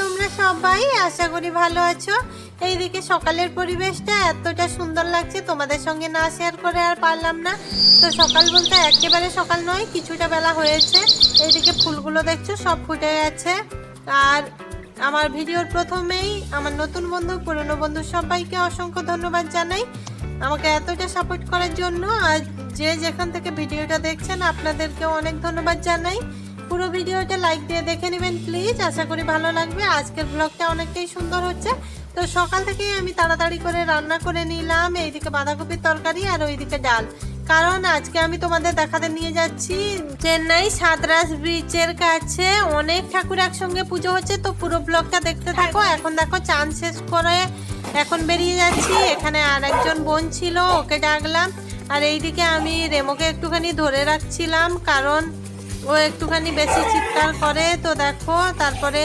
তোমরা সবাই আশা করি ভালো আছো। এইদিকে সকালের পরিবেশটা এতটা সুন্দর লাগছে, তোমাদের সঙ্গে না শেয়ার করে আর পারলাম না। তো সকাল বলতে একেবারে সকাল নয়, কিছুটা বেলা হয়েছে। এইদিকে ফুলগুলো দেখছ, সব ফুটে গেছে। আর আমার ভিডিওর প্রথমেই আমার নতুন বন্ধু, পুরনো বন্ধু সবাইকে অসংখ্য ধন্যবাদ জানাই। আমাকে এতটা সাপোর্ট করার জন্য আর যে যেখান থেকে ভিডিওটা দেখছেন আপনাদেরকে অনেক ধন্যবাদ জানাই। পুরো ভিডিওটা লাইক দিয়ে দেখে নেবেন প্লিজ আশা করি ভালো লাগবে। আজকের ব্লগটা অনেকটাই সুন্দর হচ্ছে। তো সকাল থেকেই আমি তাড়াতাড়ি করে রান্না করে নিলাম। এইদিকে বাঁধাকপির তরকারি আর ওইদিকে ডাল। কারণ আজকে আমি তোমাদের দেখাতে নিয়ে যাচ্ছি চেন্নাই সাতরাস ব্রিজের কাছে। অনেক ঠাকুর একসঙ্গে পুজো হচ্ছে। তো পুরো ব্লগটা দেখতে থাকো। এখন দেখো চান শেষ করে এখন বেরিয়ে যাচ্ছি। এখানে আর একজন বোন ছিল ওকে ডাকলাম। আর এইদিকে আমি রেমোকে একটুখানি ধরে রাখছিলাম। কারণ ও একটুখানি বেশি চিৎকার করে, তো দেখো, তারপরে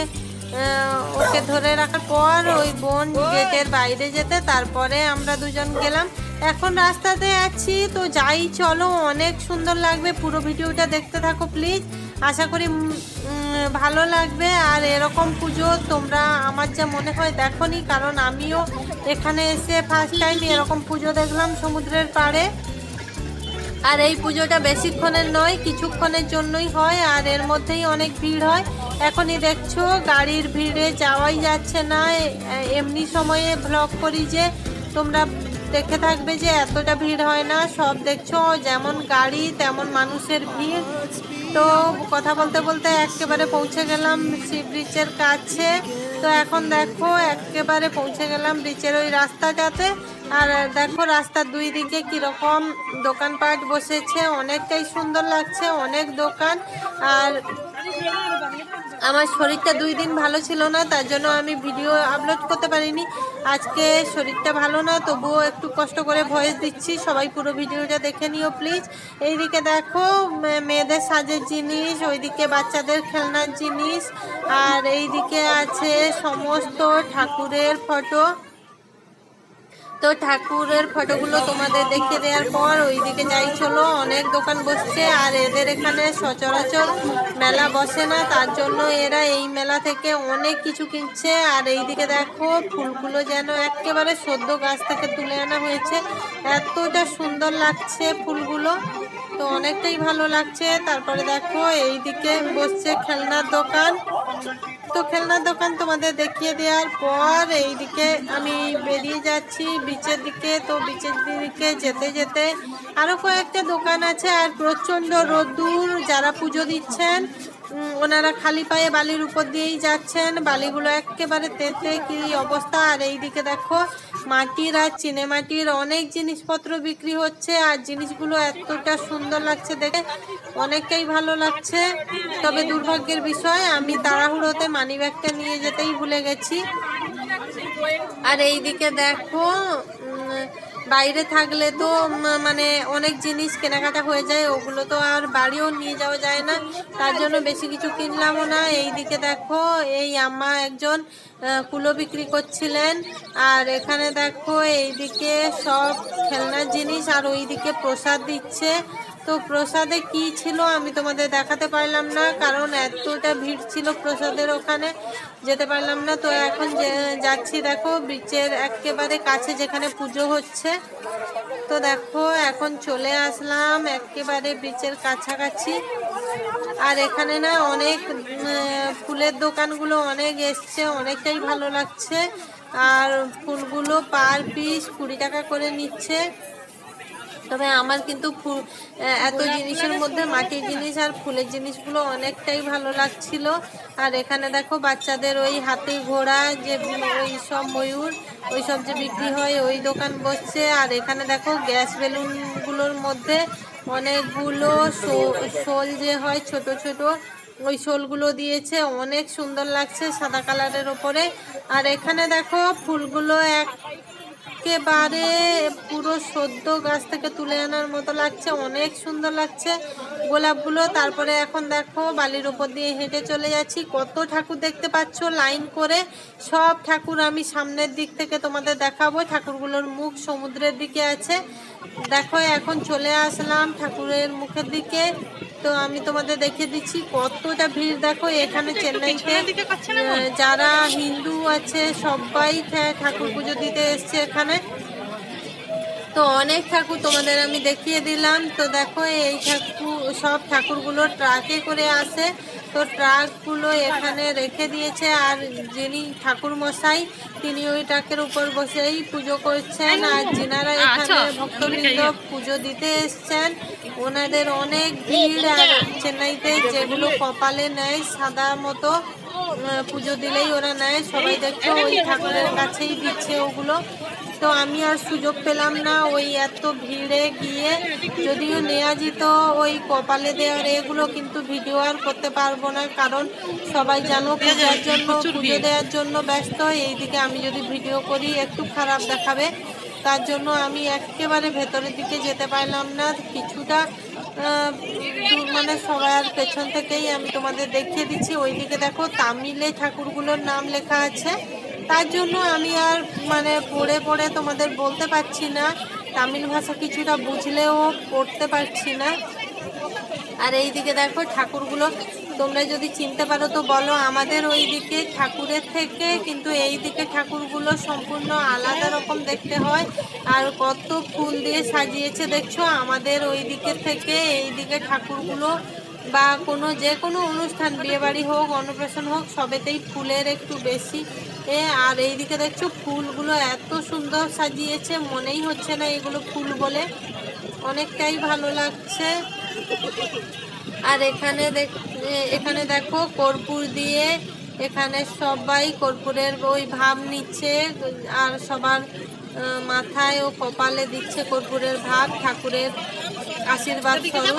ওকে ধরে রাখার পর ওই বোন গেটের বাইরে যেতে, তারপরে আমরা দুজন গেলাম। এখন রাস্তাতে আছি, তো যাই, চলো, অনেক সুন্দর লাগবে। পুরো ভিডিওটা দেখতে থাকো প্লিজ আশা করি ভালো লাগবে। আর এরকম পুজো তোমরা, আমার যা মনে হয়, দেখোনি, কারণ আমিও এখানে এসে ফার্স্ট টাইম এরকম পুজো দেখলাম সমুদ্রের পাড়ে। আর এই পুজোটা বেশিক্ষণের নয়, কিছুক্ষণের জন্যই হয়, আর এর মধ্যেই অনেক ভিড় হয়। এখনই দেখছ, গাড়ির ভিড়ে যাওয়াই যাচ্ছে না। এমনি সময়ে ব্লগ করি যে, তোমরা দেখে থাকবে যে এতটা ভিড় হয় না। সব দেখছ, যেমন গাড়ি, তেমন মানুষের ভিড়। তো কথা বলতে বলতে একেবারে পৌঁছে গেলাম সি ব্রিজের কাছে। তো এখন দেখো, একেবারে পৌঁছে গেলাম ব্রিজের ওই রাস্তাটাতে। আর দেখো রাস্তার দুই দিকে কীরকম দোকানপাট বসেছে, অনেকটাই সুন্দর লাগছে, অনেক দোকান। আর আমার শরীরটা দুই দিন ভালো ছিল না, তার জন্য আমি ভিডিও আপলোড করতে পারিনি। আজকে শরীরটা ভালো না, তবুও একটু কষ্ট করে ভয়েস দিচ্ছি। সবাই পুরো ভিডিওটা দেখে নিও প্লিজ এইদিকে দেখো মেয়েদের সাজের জিনিস, ওইদিকে বাচ্চাদের খেলনার জিনিস। আর এইদিকে আছে সমস্ত ঠাকুরের ফটো তো ঠাকুরের ফটোগুলো তোমাদের দেখিয়ে দেওয়ার পর ওইদিকে যাই, চলো, অনেক দোকান বসছে আর এদের এখানে সচরাচর মেলা বসে না, তার জন্য এরা এই মেলা থেকে অনেক কিছু কিনছে। আর এইদিকে দেখো, ফুলগুলো যেন একেবারে সদ্য গাছ থেকে তুলে আনা হয়েছে। এতটা সুন্দর লাগছে ফুলগুলো, তো অনেকটাই ভালো লাগছে। তারপরে দেখো, এইদিকে বসছে খেলনার দোকান। তো খেলনার দোকান তোমাদের দেখিয়ে দেওয়ার পর এইদিকে আমি বেরিয়ে যাচ্ছি বিচের দিকে। তো বিচের দিকে যেতে যেতে আরও কয়েকটা দোকান আছে আর প্রচণ্ড রোদ্দুর, যারা পুজো দিচ্ছেন ওনারা খালি পায়ে বালির উপর দিয়েই যাচ্ছেন। বালিগুলো একেবারে তেতে কি অবস্থা? আর এইদিকে দেখো, মাটির আর চিনে মাটির অনেক জিনিসপত্র বিক্রি হচ্ছে আর জিনিসগুলো এতটা সুন্দর লাগছে দেখে অনেকটাই ভালো লাগছে। তবে দুর্ভাগ্যের বিষয়, আমি তাড়াহুড়োতে মানি ব্যাগটা নিয়ে যেতেই ভুলে গেছি। আর এইদিকে দেখো বাইরে থাকলে তো মানে অনেক জিনিস কেনাকাটা হয়ে যায়, ওগুলো তো আর বাড়িও নিয়ে যাওয়া যায় না, তার জন্য বেশি কিছু কিনলামও না। এইদিকে দেখো, এই আম্মা একজন কুলো বিক্রি করছিলেন, আর এখানে দেখো, এইদিকে সব খেলনার জিনিস, আর ওইদিকে প্রসাদ দিচ্ছে। তো প্রসাদে কি ছিল আমি তোমাদের দেখাতে পারলাম না, কারণ এতটা ভিড় ছিল প্রসাদের ওখানে, যেতে পারলাম না। তো এখন যাচ্ছি দেখো বিচের একেবারে কাছে যেখানে পুজো হচ্ছে। তো দেখো, এখন চলে আসলাম একেবারে বিচের কাছাকাছি। আর এখানে না অনেক ফুলের দোকানগুলো অনেক এসছে, অনেকটাই ভালো লাগছে। আর ফুলগুলো পার পিস কুড়ি টাকা করে নিচ্ছে। তবে আমার কিন্তু ফুল এত জিনিসের মধ্যে মাটির জিনিস আর ফুলের জিনিসগুলো অনেকটাই ভালো লাগছিল। আর এখানে দেখো বাচ্চাদের ওই হাতে ঘোড়া, যে ওই সব ময়ূর, ওই সব যে বিক্রি হয়, ওই দোকান বসছে। আর এখানে দেখো গ্যাস বেলুনগুলোর মধ্যে অনেকগুলো শোল যে হয় ছোট ছোট, ওই শোলগুলো দিয়েছে। অনেক সুন্দর লাগছে সাদা কালারের ওপরে। আর এখানে দেখো ফুলগুলো এক একেবারে পুরো সদ্য গাছ থেকে তুলে আনার মতো লাগছে, অনেক সুন্দর লাগছে। গোলাপগুলো, তারপরে এখন দেখো বালির উপর দিয়ে হেঁটে চলে যাচ্ছি। কত ঠাকুর দেখতে পাচ্ছ? লাইন করে সব ঠাকুর আমি সামনের দিক থেকে তোমাদের দেখাবো। ঠাকুরগুলোর মুখ সমুদ্রের দিকে আছে। দেখো এখন চলে আসলাম ঠাকুরের মুখের দিকে। তো আমি তোমাদের দেখে দিচ্ছি কতটা ভিড়। দেখো এখানে চেন্নাইতে যারা হিন্দু আছে সবাই ঠাকুর পুজো দিতে এসছে এখানে। তো অনেক ঠাকুর তোমাদের আমি দেখিয়ে দিলাম। তো দেখো এই ঠাকুর সব ঠাকুরগুলো ট্রাকে করে আসে। তো ট্রাকগুলো এখানে রেখে দিয়েছে আর যিনি ঠাকুর মশাই তিনি ওই ট্রাকের উপর বসেই পুজো করছেন। আর যিনারা এখানে ভক্তবৃন্দ পুজো দিতে এসছেন ওনাদের অনেক ভিড় আর চেন্নাইতে যেগুলো কপালে নেয় সাদা মতো পুজো দিলেই ওরা নেয়। সবাই দেখছ ওই ঠাকুরের কাছেই দিচ্ছে ওগুলো। তো আমি আর সুযোগ পেলাম না ওই এত ভিড়ে গিয়ে। যদিও নেওয়া যেত ওই কপালে দেওয়ার এগুলো কিন্তু ভিডিও আর করতে পারব না কারণ সবাই জানো পূজার জন্য পুজো দেওয়ার জন্য ব্যস্ত। এইদিকে আমি যদি ভিডিও করি একটু খারাপ দেখাবে। তার জন্য আমি একেবারে ভেতরের দিকে যেতে পারলাম না। কিছুটা মানে সবার পেছন থেকেই আমি তোমাদের দেখিয়ে দিচ্ছি। ওইদিকে দেখো তামিলে ঠাকুরগুলোর নাম লেখা আছে। তার জন্য আমি আর মানে পড়ে পড়ে তোমাদের বলতে পারছি না। তামিল ভাষা কিছুটা বুঝলেও পড়তে পারছি না। আর এই দিকে দেখো ঠাকুরগুলো। তোমরা যদি চিনতে পারো তো বলো, আমাদের ওই দিকে ঠাকুরের থেকে কিন্তু এই দিকে ঠাকুরগুলো সম্পূর্ণ আলাদা রকম দেখতে হয়। আর কত ফুল দিয়ে সাজিয়েছে দেখছ? আমাদের ওই দিকের থেকে এই দিকে ঠাকুরগুলো বা কোনো যে কোনো অনুষ্ঠান, বিয়েবাড়ি হোক, অন্নপ্রাশন হোক, সবেতেই ফুলের একটু বেশি। এ, আর এইদিকে দেখছ ফুলগুলো এত সুন্দর সাজিয়েছে, মনেই হচ্ছে না এগুলো ফুল বলে। অনেকটাই ভালো লাগছে। আর এখানে দেখ এখানে দেখো কর্পূর দিয়ে এখানে সবাই কর্পূরের ওই ভাব নিচ্ছে আর সবার মাথায় ও কপালে দিচ্ছে কর্পূরের ভাব ঠাকুরের আশীর্বাদ স্বরূপ।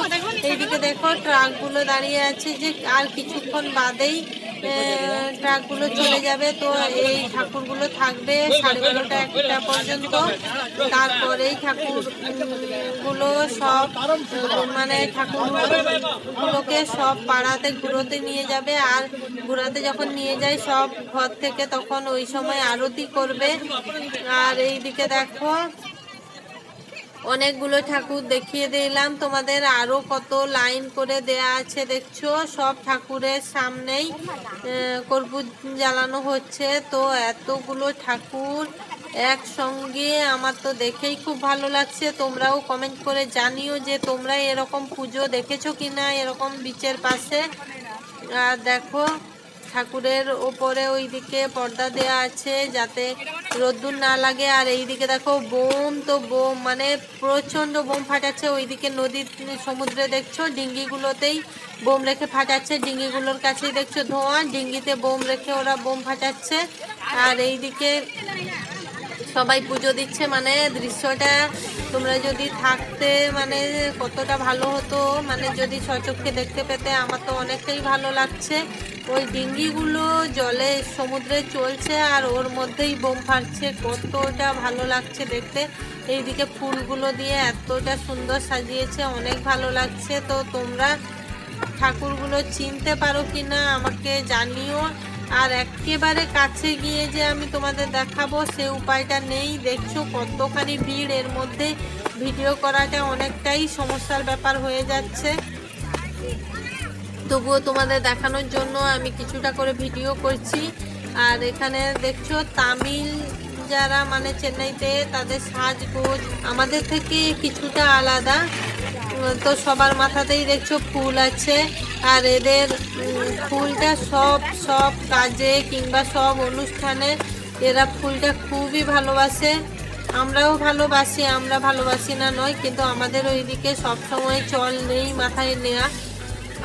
এইদিকে দেখো ট্রাকগুলো দাঁড়িয়ে আছে যে আর কিছুক্ষণ বাদেই ট্রাকগুলো চলে যাবে। তো এই ঠাকুরগুলো থাকবে সাড়ে বারোটা একটা পর্যন্ত। তারপরেই ঠাকুর উম, সব মানে ঠাকুরগুলোকে সব পাড়াতে ঘুরোতে নিয়ে যাবে। আর ঘুরাতে যখন নিয়ে যায় সব ঘর থেকে তখন ওই সময় আরতি করবে। আর এইদিকে দেখো অনেকগুলো ঠাকুর দেখিয়ে দিলাম। তোমাদের আরও কত লাইন করে দেয়া আছে দেখছ? সব ঠাকুরের সামনেই কর্পূর জ্বালানো হচ্ছে। তো এতগুলো ঠাকুর একসঙ্গে আমার তো দেখেই খুব ভালো লাগছে। তোমরাও কমেন্ট করে জানিও যে তোমরা এরকম পুজো দেখেছ কিনা, এরকম বিচের পাশে। আর দেখো ঠাকুরের ওপরে ওইদিকে পর্দা দেয়া আছে যাতে রোদ্দুর না লাগে। আর এইদিকে দেখো বোম, তো বোম মানে প্রচণ্ড বোম ফাটাচ্ছে। ওইদিকে নদীর সমুদ্রে দেখছ, ডিঙ্গিগুলোতেই বোম রেখে ফাটাচ্ছে। ডিঙ্গিগুলোর কাছেই দেখছ ধোঁয়া, ডিঙ্গিতে বোম রেখে ওরা বোম ফাটাচ্ছে। আর এইদিকে সবাই পুজো দিচ্ছে। মানে দৃশ্যটা তোমরা যদি থাকতে মানে কতটা ভালো হতো মানে যদি সচক্ষে দেখতে পেতে, আমার তো অনেকটাই ভালো লাগছে। ওই ডিঙ্গিগুলো জলে সমুদ্রে চলছে আর ওর মধ্যেই বোম ফাটছে, কতটা ভালো লাগছে দেখতে। এইদিকে ফুলগুলো দিয়ে এতটা সুন্দর সাজিয়েছে, অনেক ভালো লাগছে। তো তোমরা ঠাকুরগুলো চিনতে পারো কি না আমাকে জানিও। আর একেবারে কাছে গিয়ে যে আমি তোমাদের দেখাবো, সে উপায়টা নেই। দেখছ কতখানি ভিড়। এর মধ্যে ভিডিও করাটা অনেকটাই সমস্যার ব্যাপার হয়ে যাচ্ছে। তবুও তোমাদের দেখানোর জন্য আমি কিছুটা করে ভিডিও করছি। আর এখানে দেখছ তামিল যারা মানে চেন্নাইতে তাদের সাজগোজ আমাদের থেকে কিছুটা আলাদা। তো সবার মাথাতেই দেখছ ফুল আছে। আর এদের ফুলটা সব সব কাজে কিংবা সব অনুষ্ঠানে এরা ফুলটা খুবই ভালোবাসে। আমরাও ভালোবাসি, আমরা ভালোবাসি না নয়, কিন্তু আমাদের ওইদিকে সবসময় চল নেই মাথায় নেয়া।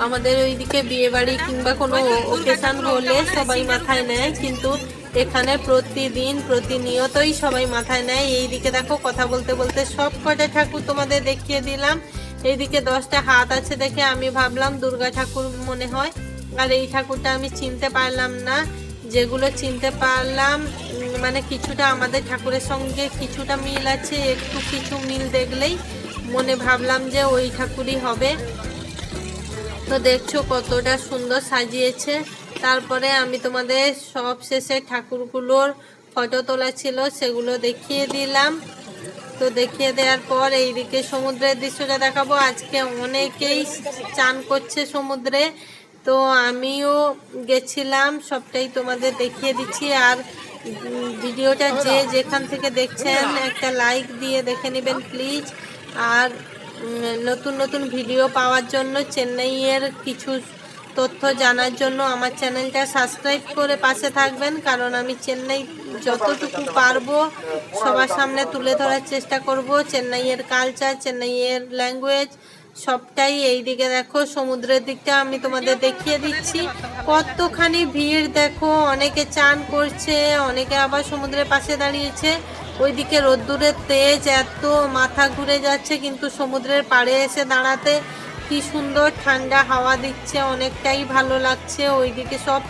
আমাদের ওইদিকে বিয়ে বাড়ি কিংবা কোনো ওকেশন হলে সবাই মাথায় নেয়, কিন্তু এখানে প্রতিদিন, প্রতিনিয়তই সবাই মাথায় নেয়। এইদিকে দেখো, কথা বলতে বলতে সব কটা ঠাকুর তোমাদের দেখিয়ে দিলাম। এইদিকে দশটা হাত আছে দেখে আমি ভাবলাম দুর্গা ঠাকুর মনে হয়। আর এই ঠাকুরটা আমি চিনতে পারলাম না। যেগুলো চিনতে পারলাম মানে কিছুটা আমাদের ঠাকুরের সঙ্গে কিছুটা মিল আছে। একটু কিছু মিল দেখলেই মনে ভাবলাম যে ওই ঠাকুরই হবে। তো দেখছ কতটা সুন্দর সাজিয়েছে। তারপরে আমি তোমাদের সব শেষে ঠাকুরগুলোর ফটো তোলা ছিল, সেগুলো দেখিয়ে দিলাম। তো দেখিয়ে দেওয়ার পর এইদিকে সমুদ্রের দৃশ্যটা দেখাবো। আজকে অনেকেই চান করছে সমুদ্রে। তো আমিও গেছিলাম, সবটাই তোমাদের দেখিয়ে দিচ্ছি। আর ভিডিওটা যে যেখান থেকে দেখছেন, একটা লাইক দিয়ে দেখে নেবেন প্লিজ আর নতুন নতুন ভিডিও পাওয়ার জন্য চেন্নাইয়ের কিছু তথ্য জানার জন্য আমার চ্যানেলটা সাবস্ক্রাইব করে পাশে থাকবেন, কারণ আমি চেন্নাই যতটুকু পারব সবার সামনে তুলে ধরার চেষ্টা করব। চেন্নাইয়ের কালচার চেন্নাইয়ের ল্যাঙ্গুয়েজ সবটাই এই দিকে দেখো, সমুদ্রের দিকটা আমি তোমাদের দেখিয়ে দিচ্ছি। কতখানি ভিড় দেখো, অনেকে চান করছে, অনেকে আবার সমুদ্রের পাশে দাঁড়িয়েছে। ওইদিকে রোদ্দুরের তেজ এত, মাথা ঘুরে যাচ্ছে কিন্তু সমুদ্রের পাড়ে এসে দাঁড়াতে। কি সুন্দর ঠান্ডা হাওয়া দিচ্ছে, অনেকটাই ভালো লাগছে। ওইদিকে সব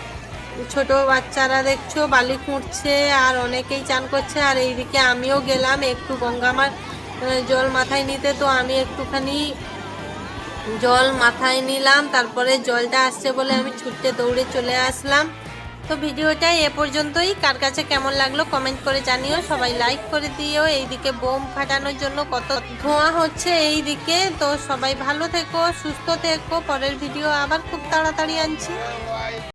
ছোট বাচ্চারা দেখছ, বালি খুঁড়ছে আর অনেকেই চান করছে। আর এইদিকে আমিও গেলাম, একটু গঙ্গামার জল মাথায় নিতে। তো আমি একটুখানি জল মাথায় নিলাম, তারপরে জলটা আসছে বলে আমি ছুটতে দৌড়ে চলে আসলাম। তো ভিডিওটা এ পর্যন্তই। কার কাছে কেমন লাগল কমেন্ট করে জানিও। সবাই লাইক করে দিও। এইদিকে বোম ফাটানোর জন্য কত ধোঁয়া হচ্ছে এই দিকে তো সবাই ভালো থেকো, সুস্থ থেকো। পরের ভিডিও আবার খুব তাড়াতাড়ি আনছি।